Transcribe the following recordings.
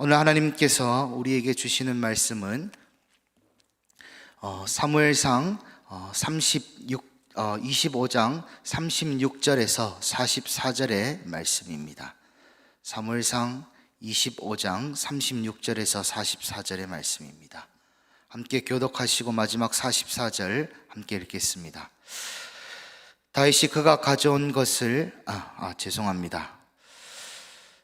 오늘 하나님께서 우리에게 주시는 말씀은 어, 사무엘상 어, 36, 어, 25장 36절에서 44절의 말씀입니다. 사무엘상 25장 36절에서 44절의 말씀입니다. 함께 교독하시고 마지막 44절 함께 읽겠습니다. 다윗이 그가 가져온 것을 아, 아 죄송합니다.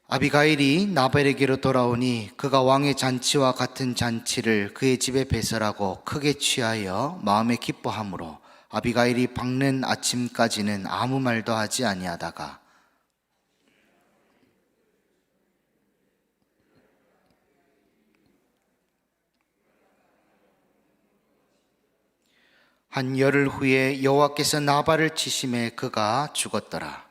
아비가일이 나발에게로 돌아오니 그가 왕의 잔치와 같은 잔치를 그의 집에 배설하고 크게 취하여 마음에 기뻐하므로 아비가일이 밝는 아침까지는 아무 말도 하지 아니하다가 한 열흘 후에 여호와께서 나발을 치심에 그가 죽었더라.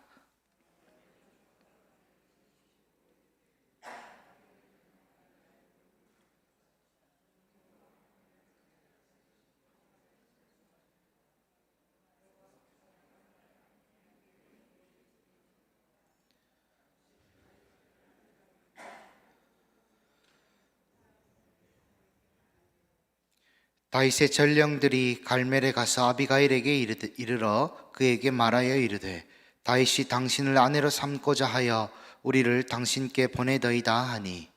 다윗의 전령들이 갈멜에 가서 아비가일에게 이르- 이르러 그에게 말하여 이르되 다윗이 당신을 아내로 삼고자 하여 우리를 당신께 보내더이다 하니.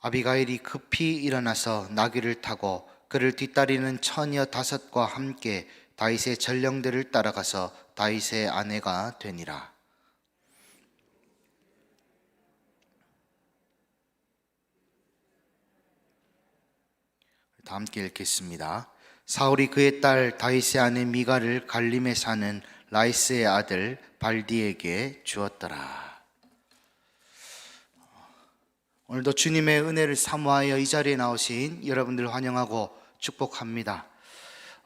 아비가일이 급히 일어나서 나귀를 타고 그를 뒤따르는 처녀 다섯과 함께 다윗의 전령들을 따라가서 다윗의 아내가 되니라. 다 함께 읽겠습니다. 사울이 그의 딸 다윗의 아내 미가를 갈림에 사는 라이스의 아들 발디에게 주었더라. 오늘도 주님의 은혜를 사모하여 이 자리에 나오신 여러분들 환영하고 축복합니다.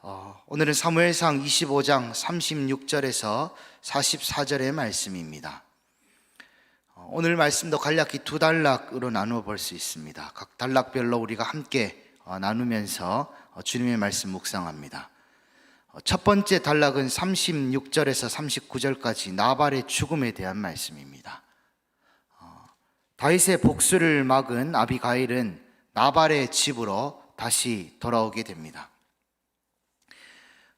어, 오늘은 사무엘상 25장 36절에서 44절의 말씀입니다. 어, 오늘 말씀도 간략히 두 단락으로 나누어 볼 수 있습니다. 각 단락별로 우리가 함께 어, 나누면서 어, 주님의 말씀 묵상합니다. 어, 첫 번째 단락은 36절에서 39절까지 나발의 죽음에 대한 말씀입니다. 어, 다윗의 복수를 막은 아비가일은 나발의 집으로 다시 돌아오게 됩니다.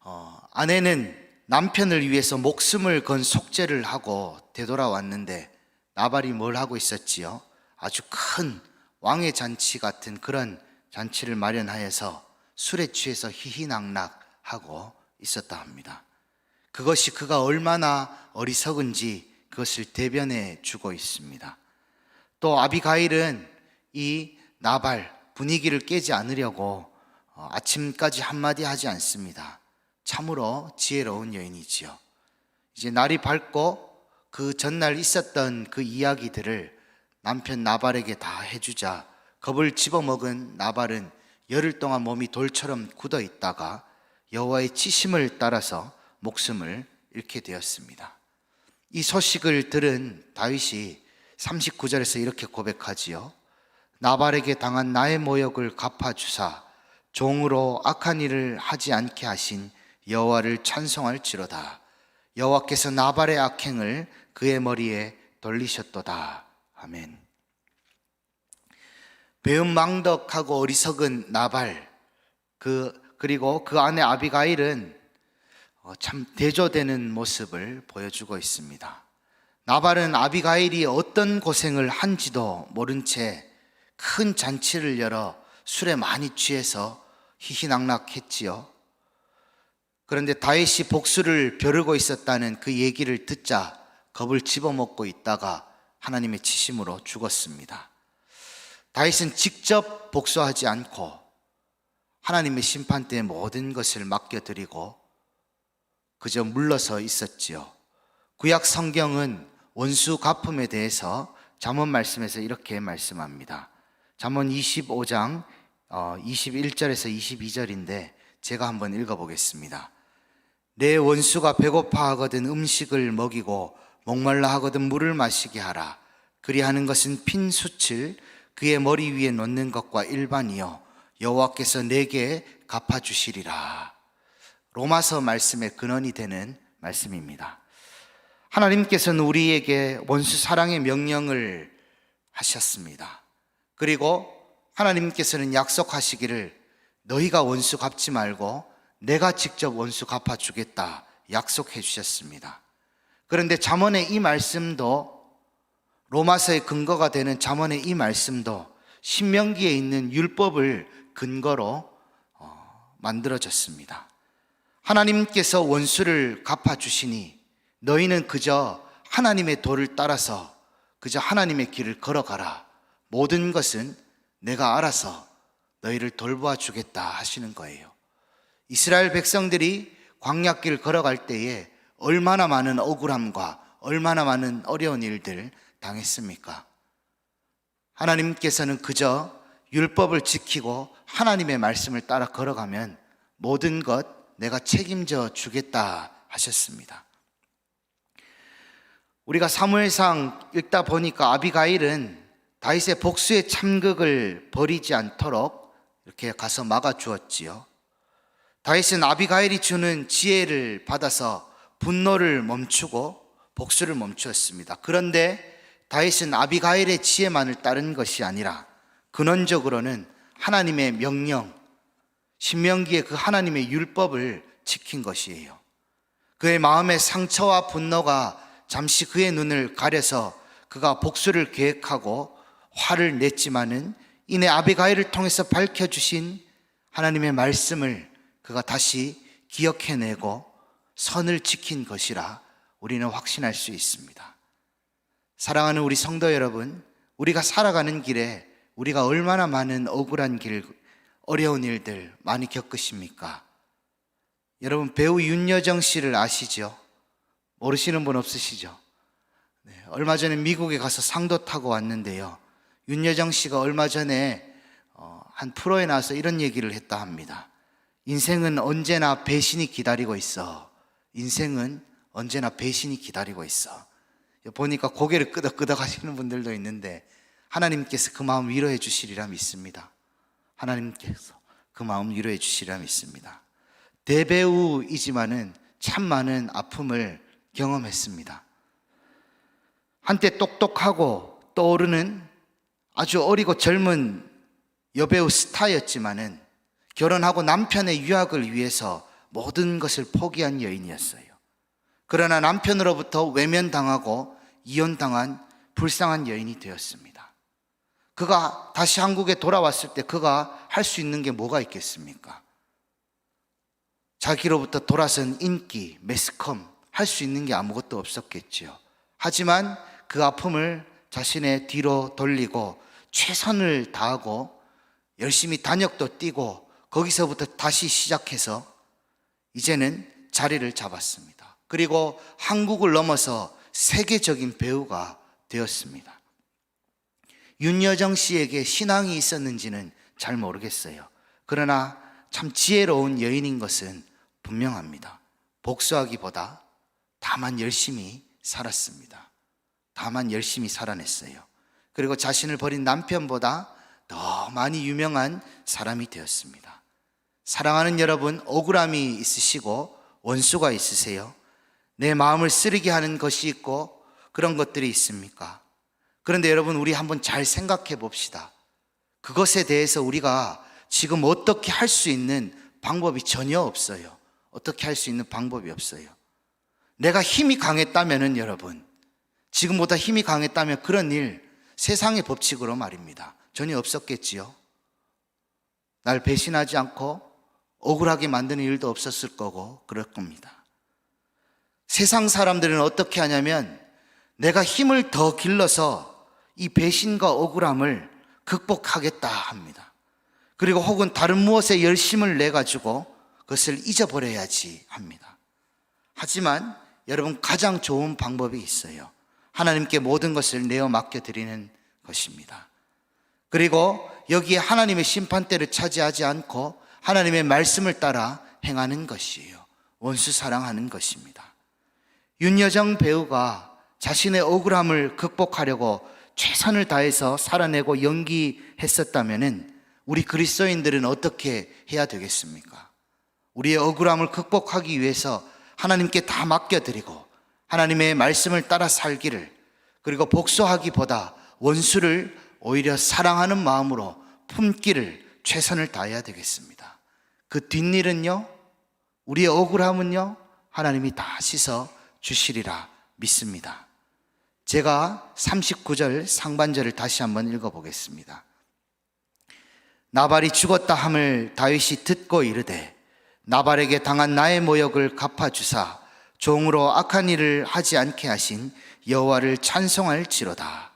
어, 아내는 남편을 위해서 목숨을 건 속죄를 하고 되돌아왔는데 나발이 뭘 하고 있었지요? 아주 큰 왕의 잔치 같은 그런 잔치를 마련하여서 술에 취해서 희희낙낙하고 있었다 합니다. 그것이 그가 얼마나 어리석은지 그것을 대변해 주고 있습니다. 또 아비가일은 이 나발 분위기를 깨지 않으려고 어, 아침까지 한마디 하지 않습니다. 참으로 지혜로운 여인이지요. 이제 날이 밝고 그 전날 있었던 그 이야기들을 남편 나발에게 다 해주자 겁을 집어먹은 나발은 열흘 동안 몸이 돌처럼 굳어 있다가 여호와의 치심을 따라서 목숨을 잃게 되었습니다. 이 소식을 들은 다윗이 39절에서 이렇게 고백하지요. 나발에게 당한 나의 모욕을 갚아주사 종으로 악한 일을 하지 않게 하신 여호와를 찬송할지로다. 여호와께서 나발의 악행을 그의 머리에 돌리셨도다. 아멘. 배은 망덕하고 어리석은 나발 그 그리고 그 아내 아비가일은 어, 참 대조되는 모습을 보여주고 있습니다. 나발은 아비가일이 어떤 고생을 한지도 모른 채 큰 잔치를 열어 술에 많이 취해서 희희낙낙했지요. 그런데 다윗이 복수를 벼르고 있었다는 그 얘기를 듣자 겁을 집어먹고 있다가 하나님의 치심으로 죽었습니다. 다윗은 직접 복수하지 않고 하나님의 심판 때 모든 것을 맡겨드리고 그저 물러서 있었지요. 구약 성경은 원수 갚음에 대해서 잠언 말씀에서 이렇게 말씀합니다. 잠언 25장 21절에서 22절인데 제가 한번 읽어보겠습니다. 내 원수가 배고파 하거든 음식을 먹이고 목말라 하거든 물을 마시게 하라. 그리하는 것은 핀 숯을 그의 머리 위에 놓는 것과 일반이요 여호와께서 내게 갚아 주시리라. 로마서 말씀의 근원이 되는 말씀입니다. 하나님께서는 우리에게 원수 사랑의 명령을 하셨습니다. 그리고 하나님께서는 약속하시기를 너희가 원수 갚지 말고 내가 직접 원수 갚아주겠다 약속해 주셨습니다. 그런데 잠언의 이 말씀도 로마서의 근거가 되는 잠언의 이 말씀도 신명기에 있는 율법을 근거로 어, 만들어졌습니다. 하나님께서 원수를 갚아주시니 너희는 그저 하나님의 도를 따라서 그저 하나님의 길을 걸어가라. 모든 것은 내가 알아서 너희를 돌보아 주겠다 하시는 거예요. 이스라엘 백성들이 광약길 걸어갈 때에 얼마나 많은 억울함과 얼마나 많은 어려운 일들 당했습니까? 하나님께서는 그저 율법을 지키고 하나님의 말씀을 따라 걸어가면 모든 것 내가 책임져 주겠다 하셨습니다. 우리가 사무엘상 읽다 보니까 아비가일은 다윗의 복수의 참극을 버리지 않도록 이렇게 가서 막아 주었지요. 다윗은 아비가일이 주는 지혜를 받아서 분노를 멈추고 복수를 멈추었습니다. 그런데 다윗은 아비가일의 지혜만을 따른 것이 아니라 근원적으로는 하나님의 명령, 신명기의 그 하나님의 율법을 지킨 것이에요. 그의 마음의 상처와 분노가 잠시 그의 눈을 가려서 그가 복수를 계획하고 화를 냈지만은 이내 아비가일을 통해서 밝혀주신 하나님의 말씀을 그가 다시 기억해내고 선을 지킨 것이라 우리는 확신할 수 있습니다. 사랑하는 우리 성도 여러분, 우리가 살아가는 길에 우리가 얼마나 많은 억울한 길, 어려운 일들 많이 겪으십니까? 여러분, 배우 윤여정 씨를 아시죠? 모르시는 분 없으시죠? 네, 얼마 전에 미국에 가서 상도 타고 왔는데요. 윤여정 씨가 얼마 전에 어, 한 프로에 나와서 이런 얘기를 했다 합니다. 인생은 언제나 배신이 기다리고 있어. 인생은 언제나 배신이 기다리고 있어. 보니까 고개를 끄덕끄덕 하시는 분들도 있는데 하나님께서 그 마음 위로해 주시리라 믿습니다. 하나님께서 그 마음 위로해 주시리라 믿습니다. 대배우이지만은 참 많은 아픔을 경험했습니다. 한때 똑똑하고 떠오르는 아주 어리고 젊은 여배우 스타였지만은 결혼하고 남편의 유학을 위해서 모든 것을 포기한 여인이었어요. 그러나 남편으로부터 외면당하고 이혼당한 불쌍한 여인이 되었습니다. 그가 다시 한국에 돌아왔을 때 그가 할 수 있는 게 뭐가 있겠습니까? 자기로부터 돌아선 인기, 매스컴, 할 수 있는 게 아무것도 없었겠지요. 하지만 그 아픔을 자신의 뒤로 돌리고 최선을 다하고 열심히 단역도 뛰고 거기서부터 다시 시작해서 이제는 자리를 잡았습니다. 그리고 한국을 넘어서 세계적인 배우가 되었습니다. 윤여정 씨에게 신앙이 있었는지는 잘 모르겠어요. 그러나 참 지혜로운 여인인 것은 분명합니다. 복수하기보다 다만 열심히 살았습니다. 다만 열심히 살아냈어요. 그리고 자신을 버린 남편보다 더 많이 유명한 사람이 되었습니다. 사랑하는 여러분, 억울함이 있으시고 원수가 있으세요? 내 마음을 쓰리게 하는 것이 있고 그런 것들이 있습니까? 그런데 여러분, 우리 한번 잘 생각해 봅시다. 그것에 대해서 우리가 지금 어떻게 할 수 있는 방법이 전혀 없어요. 어떻게 할 수 있는 방법이 없어요. 내가 힘이 강했다면은 여러분, 지금보다 힘이 강했다면 그런 일 세상의 법칙으로 말입니다. 전혀 없었겠지요. 날 배신하지 않고 억울하게 만드는 일도 없었을 거고 그럴 겁니다. 세상 사람들은 어떻게 하냐면 내가 힘을 더 길러서 이 배신과 억울함을 극복하겠다 합니다. 그리고 혹은 다른 무엇에 열심을 내 가지고 그것을 잊어버려야지 합니다. 하지만 여러분 가장 좋은 방법이 있어요. 하나님께 모든 것을 내어 맡겨 드리는 것입니다. 그리고 여기에 하나님의 심판대를 차지하지 않고 하나님의 말씀을 따라 행하는 것이에요. 원수 사랑하는 것입니다. 윤여정 배우가 자신의 억울함을 극복하려고 최선을 다해서 살아내고 연기했었다면은 우리 그리스도인들은 어떻게 해야 되겠습니까? 우리의 억울함을 극복하기 위해서 하나님께 다 맡겨드리고 하나님의 말씀을 따라 살기를 그리고 복수하기보다 원수를 오히려 사랑하는 마음으로 품기를 최선을 다해야 되겠습니다. 그 뒷일은요, 우리의 억울함은요, 하나님이 다 씻어 주시리라 믿습니다. 제가 39절 상반절을 다시 한번 읽어보겠습니다. 나발이 죽었다 함을 다윗이 듣고 이르되 나발에게 당한 나의 모욕을 갚아주사 종으로 악한 일을 하지 않게 하신 여호와를 찬송할지로다.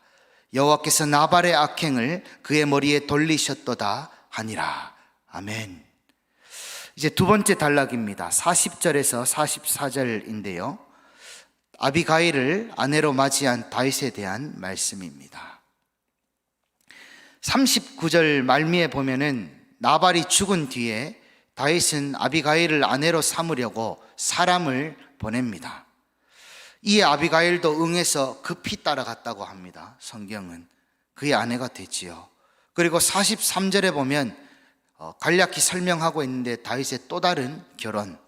여호와께서 나발의 악행을 그의 머리에 돌리셨도다 하니라. 아멘. 이제 두 번째 단락입니다. 40절에서 44절인데요. 아비가일을 아내로 맞이한 다윗에 대한 말씀입니다. 39절 말미에 보면은 나발이 죽은 뒤에 다윗은 아비가일을 아내로 삼으려고 사람을 보냅니다. 이에 아비가일도 응해서 급히 따라갔다고 합니다. 성경은 그의 아내가 됐지요. 그리고 43절에 보면 어, 간략히 설명하고 있는데 다윗의 또 다른 결혼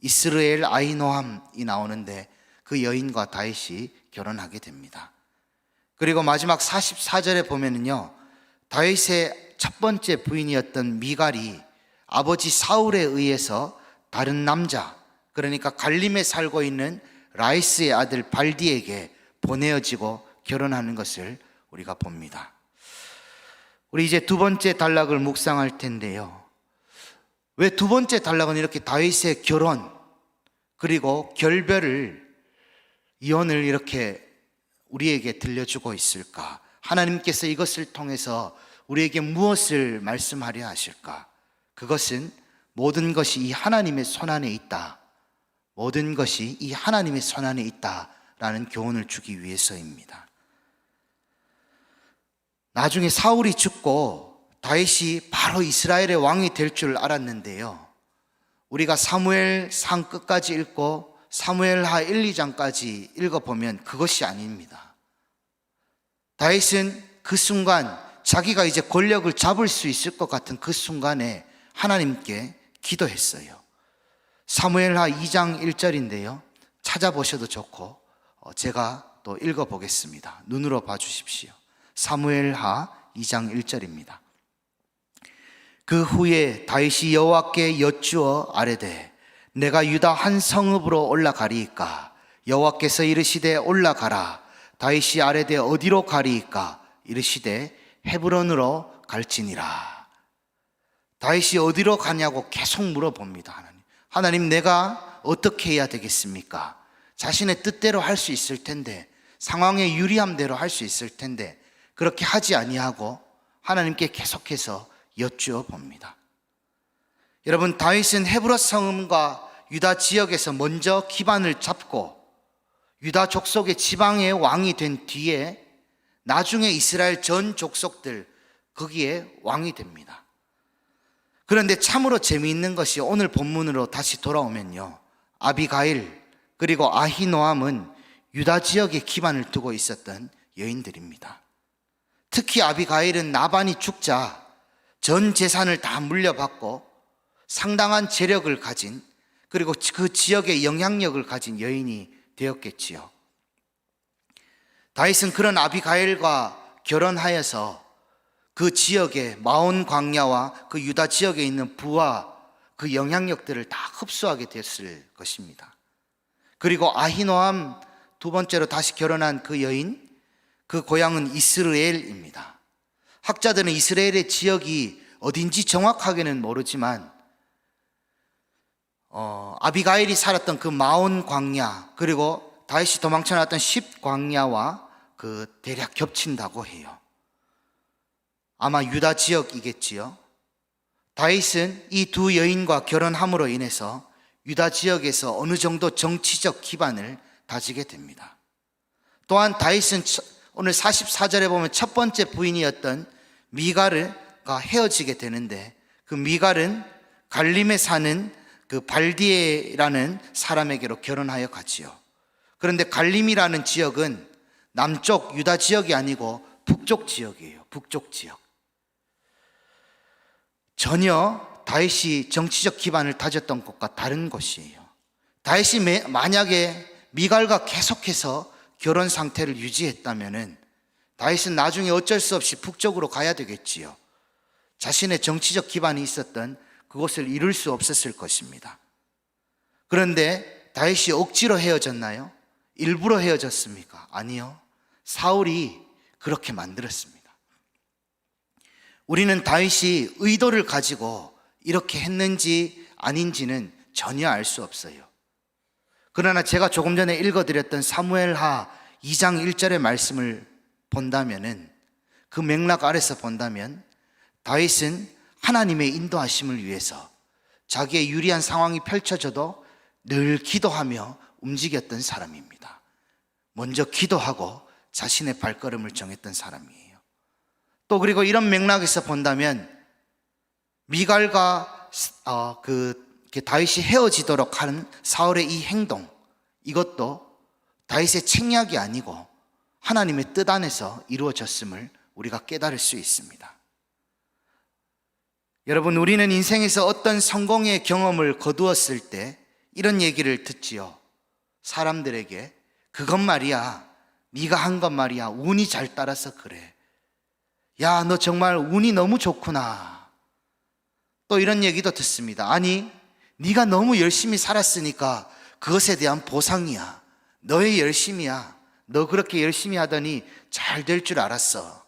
이스라엘 아이노함이 나오는데 그 여인과 다윗이 결혼하게 됩니다. 그리고 마지막 44절에 보면은요. 다윗의 첫 번째 부인이었던 미갈이 아버지 사울에 의해서 다른 남자 그러니까 갈림에 살고 있는 라이스의 아들 발디에게 보내어지고 결혼하는 것을 우리가 봅니다. 우리 이제 두 번째 단락을 묵상할 텐데요. 왜 두 번째 단락은 이렇게 다윗의 결혼 그리고 결별을 이혼을 이렇게 우리에게 들려주고 있을까? 하나님께서 이것을 통해서 우리에게 무엇을 말씀하려 하실까? 그것은 모든 것이 이 하나님의 손안에 있다. 모든 것이 이 하나님의 손안에 있다라는 교훈을 주기 위해서입니다. 나중에 사울이 죽고 다윗이 바로 이스라엘의 왕이 될 줄 알았는데요. 우리가 사무엘 상 끝까지 읽고 사무엘 하 1, 2장까지 읽어보면 그것이 아닙니다. 다윗은 그 순간 자기가 이제 권력을 잡을 수 있을 것 같은 그 순간에 하나님께 기도했어요. 사무엘하 2장 1절인데요. 찾아보셔도 좋고 어, 제가 또 읽어보겠습니다. 눈으로 봐주십시오. 사무엘하 2장 1절입니다. 그 후에 다윗이 여호와께 여쭈어 아뢰되 내가 유다 한 성읍으로 올라가리이까? 여호와께서 이르시되 올라가라. 다윗이 아뢰되 어디로 가리이까? 이르시되 헤브론으로 갈지니라. 다윗이 어디로 가냐고 계속 물어봅니다 하나님. 하나님 내가 어떻게 해야 되겠습니까? 자신의 뜻대로 할 수 있을 텐데 상황에 유리함 대로 할 수 있을 텐데 그렇게 하지 아니하고 하나님께 계속해서 여쭈어 봅니다. 여러분 다윗은 헤브론 성음과 유다 지역에서 먼저 기반을 잡고 유다 족속의 지방의 왕이 된 뒤에 나중에 이스라엘 전 족속들 거기에 왕이 됩니다. 그런데 참으로 재미있는 것이 오늘 본문으로 다시 돌아오면요. 아비가일 그리고 아히노함은 유다 지역에 기반을 두고 있었던 여인들입니다. 특히 아비가일은 나반이 죽자 전 재산을 다 물려받고 상당한 재력을 가진 그리고 그 지역의 영향력을 가진 여인이 되었겠지요. 다윗은 그런 아비가일과 결혼하여서 그 지역의 마온 광야와 그 유다 지역에 있는 부와 그 영향력들을 다 흡수하게 됐을 것입니다. 그리고 아히노함 두 번째로 다시 결혼한 그 여인, 그 고향은 이스라엘입니다. 학자들은 이스라엘의 지역이 어딘지 정확하게는 모르지만 어, 아비가일이 살았던 그 마온 광야 그리고 다윗이 도망쳐 나왔던 십 광야와 그 대략 겹친다고 해요. 아마 유다 지역이겠지요. 다윗은 이 두 여인과 결혼함으로 인해서 유다 지역에서 어느 정도 정치적 기반을 다지게 됩니다. 또한 다윗은 오늘 44절에 보면 첫 번째 부인이었던 미갈과 헤어지게 되는데 그 미갈은 갈림에 사는 그 발디에라는 사람에게로 결혼하여 갔지요. 그런데 갈림이라는 지역은 남쪽 유다 지역이 아니고 북쪽 지역이에요. 북쪽 지역. 전혀 다윗이 정치적 기반을 다졌던 것과 다른 것이에요. 다윗이 매- 만약에 미갈과 계속해서 결혼 상태를 유지했다면은 다윗은 나중에 어쩔 수 없이 북쪽으로 가야 되겠지요. 자신의 정치적 기반이 있었던 그곳을 이룰 수 없었을 것입니다. 그런데 다윗이 억지로 헤어졌나요? 일부러 헤어졌습니까? 아니요. 사울이 그렇게 만들었습니다. 우리는 다윗이 의도를 가지고 이렇게 했는지 아닌지는 전혀 알 수 없어요. 그러나 제가 조금 전에 읽어드렸던 사무엘하 2장 1절의 말씀을 본다면은 그 맥락 아래서 본다면 다윗은 하나님의 인도하심을 위해서 자기의 유리한 상황이 펼쳐져도 늘 기도하며 움직였던 사람입니다. 먼저 기도하고 자신의 발걸음을 정했던 사람이에요. 또 그리고 이런 맥락에서 본다면 미갈과 어, 그 다윗이 헤어지도록 하는 사울의 이 행동 이것도 다윗의 책략이 아니고 하나님의 뜻 안에서 이루어졌음을 우리가 깨달을 수 있습니다. 여러분 우리는 인생에서 어떤 성공의 경험을 거두었을 때 이런 얘기를 듣지요. 사람들에게 그것 말이야. 네가 한 것 말이야. 운이 잘 따라서 그래. 야, 너 정말 운이 너무 좋구나. 또 이런 얘기도 듣습니다. 아니, 네가 너무 열심히 살았으니까 그것에 대한 보상이야. 너의 열심이야. 너 그렇게 열심히 하더니 잘 될 줄 알았어.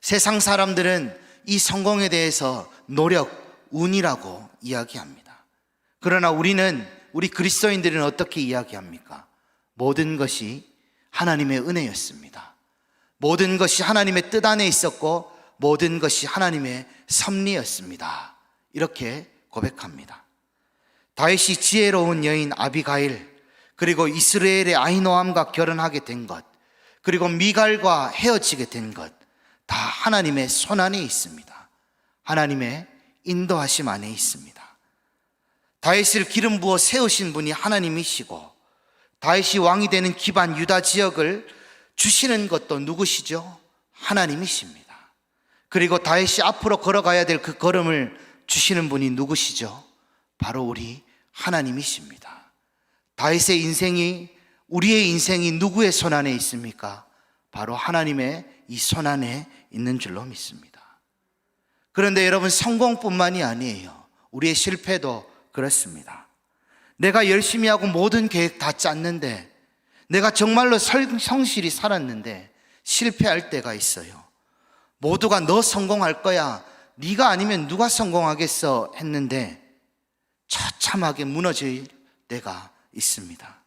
세상 사람들은 이 성공에 대해서 노력, 운이라고 이야기합니다. 그러나 우리는 우리 그리스도인들은 어떻게 이야기합니까? 모든 것이 하나님의 은혜였습니다. 모든 것이 하나님의 뜻 안에 있었고 모든 것이 하나님의 섭리였습니다. 이렇게 고백합니다. 다윗이 지혜로운 여인 아비가일 그리고 이스라엘의 아히노함과 결혼하게 된 것, 그리고 미갈과 헤어지게 된 것, 다 하나님의 손 안에 있습니다. 하나님의 인도하심 안에 있습니다. 다윗을 기름 부어 세우신 분이 하나님이시고, 다윗이 왕이 되는 기반 유다 지역을 주시는 것도 누구시죠? 하나님이십니다. 그리고 다윗이 앞으로 걸어가야 될 그 걸음을 주시는 분이 누구시죠? 바로 우리 하나님이십니다. 다윗의 인생이 우리의 인생이 누구의 손 안에 있습니까? 바로 하나님의 이 손 안에 있는 줄로 믿습니다. 그런데 여러분 성공뿐만이 아니에요. 우리의 실패도 그렇습니다. 내가 열심히 하고 모든 계획 다 짰는데 내가 정말로 설- 성실히 살았는데 실패할 때가 있어요. 모두가 너 성공할 거야. 네가 아니면 누가 성공하겠어 했는데 처참하게 무너질 때가 있습니다.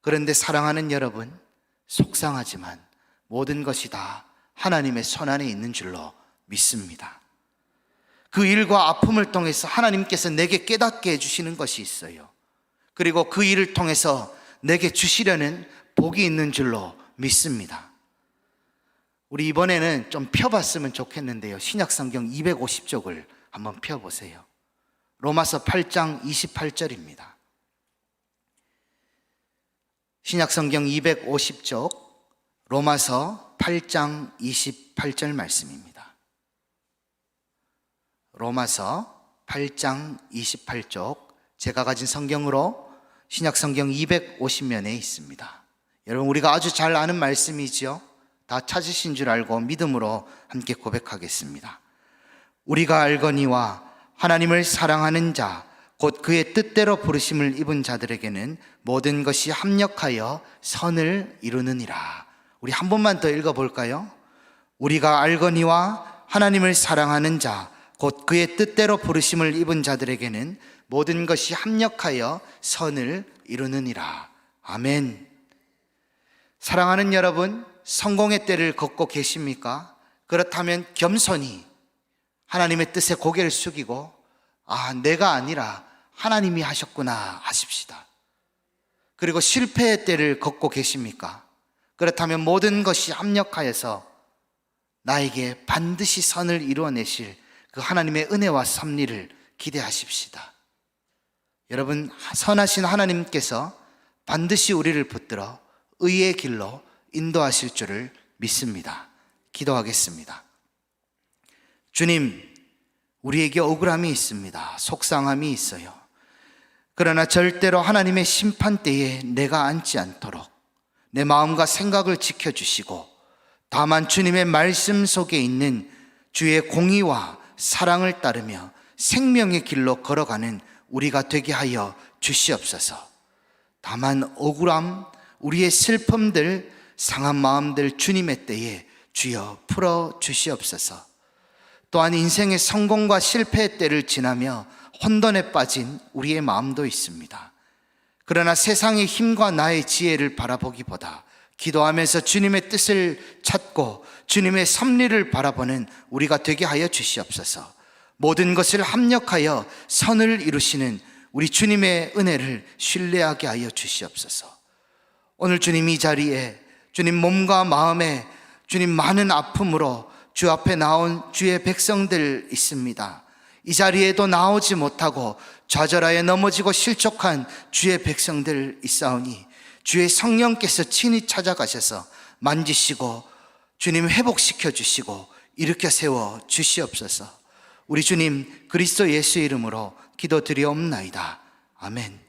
그런데 사랑하는 여러분, 속상하지만 모든 것이 다 하나님의 손 안에 있는 줄로 믿습니다. 그 일과 아픔을 통해서 하나님께서 내게 깨닫게 해주시는 것이 있어요. 그리고 그 일을 통해서 내게 주시려는 복이 있는 줄로 믿습니다. 우리 이번에는 좀 펴봤으면 좋겠는데요. 신약성경 250쪽을 한번 펴보세요. 로마서 8장 28절입니다. 신약성경 250쪽 로마서 8장 28절 말씀입니다. 로마서 8장 28쪽 제가 가진 성경으로 신약성경 250면에 있습니다. 여러분 우리가 아주 잘 아는 말씀이지요. 다 찾으신 줄 알고 믿음으로 함께 고백하겠습니다. 우리가 알거니와 하나님을 사랑하는 자, 곧 그의 뜻대로 부르심을 입은 자들에게는 모든 것이 합력하여 선을 이루느니라. 우리 한 번만 더 읽어볼까요? 우리가 알거니와 하나님을 사랑하는 자, 곧 그의 뜻대로 부르심을 입은 자들에게는 모든 것이 합력하여 선을 이루느니라. 아멘. 사랑하는 여러분, 성공의 때를 걷고 계십니까? 그렇다면 겸손히 하나님의 뜻에 고개를 숙이고, 아, 내가 아니라 하나님이 하셨구나 하십시다. 그리고 실패의 때를 걷고 계십니까? 그렇다면 모든 것이 합력하여서 나에게 반드시 선을 이루어내실 그 하나님의 은혜와 섭리를 기대하십시다. 여러분, 선하신 하나님께서 반드시 우리를 붙들어 의의 길로 인도하실 줄을 믿습니다. 기도하겠습니다. 주님, 우리에게 억울함이 있습니다. 속상함이 있어요. 그러나 절대로 하나님의 심판대에 내가 앉지 않도록 내 마음과 생각을 지켜주시고 다만 주님의 말씀 속에 있는 주의 공의와 사랑을 따르며 생명의 길로 걸어가는 우리가 되게 하여 주시옵소서. 다만 억울함, 우리의 슬픔들, 상한 마음들 주님의 때에 주여 풀어 주시옵소서. 또한 인생의 성공과 실패의 때를 지나며 혼돈에 빠진 우리의 마음도 있습니다. 그러나 세상의 힘과 나의 지혜를 바라보기보다 기도하면서 주님의 뜻을 찾고 주님의 섭리를 바라보는 우리가 되게 하여 주시옵소서. 모든 것을 합력하여 선을 이루시는 우리 주님의 은혜를 신뢰하게 하여 주시옵소서. 오늘 주님 이 자리에 주님 몸과 마음에 주님 많은 아픔으로 주 앞에 나온 주의 백성들 있습니다. 이 자리에도 나오지 못하고 좌절하여 넘어지고 실족한 주의 백성들 있사오니 주의 성령께서 친히 찾아가셔서 만지시고 주님 회복시켜 주시고 일으켜 세워 주시옵소서. 우리 주님 그리스도 예수 이름으로 기도드리옵나이다. 아멘.